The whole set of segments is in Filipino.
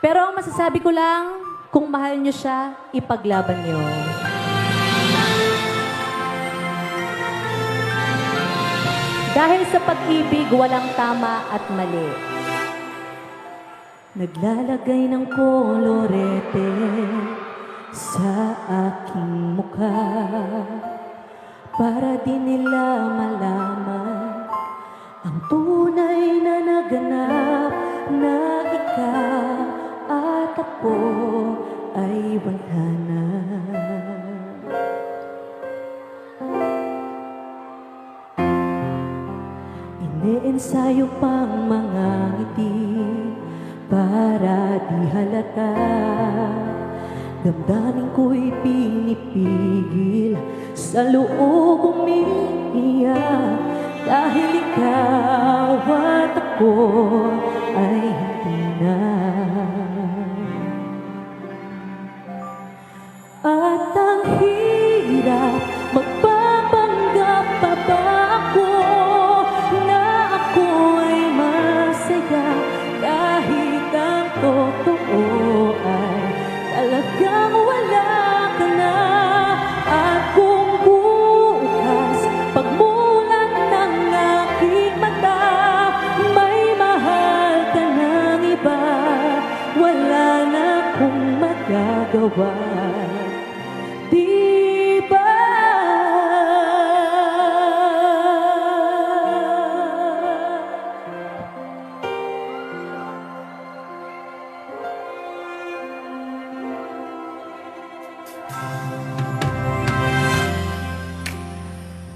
Pero ang masasabi ko lang, kung mahal nyo siya, ipaglaban nyo. Dahil sa pag-ibig, walang tama at mali. Naglalagay ng kolorete sa aking mukha para di nila malaman ang tunay na naganap ay wala na. Iniensayo pang mga ngiti para di halata Damdamin ko'y pinipigil sa loob umiiyak Dahil ikaw at ako ay hindi na At ang hirap magpapanggap pa ako Na masaya? Kahit ang totoo ay talagang na. At kung bukas ng aking ng iba. Wala na akong magagawa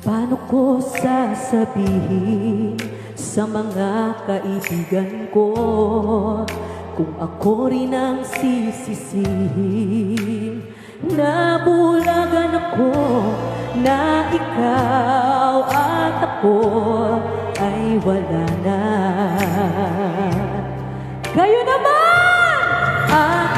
Paano ko sasabihin sa mga kaibigan ko kung ako rin ang sisisihin Nabulagan ako na ikaw at ako ay wala na Kayo naman! At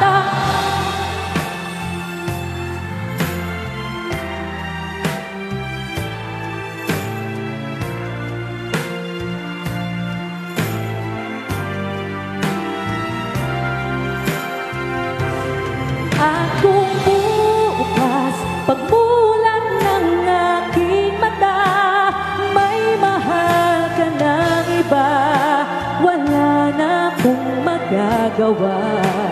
magagawa Di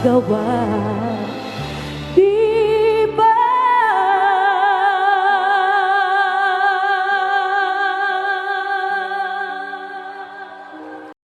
Wala na akong magagawa Di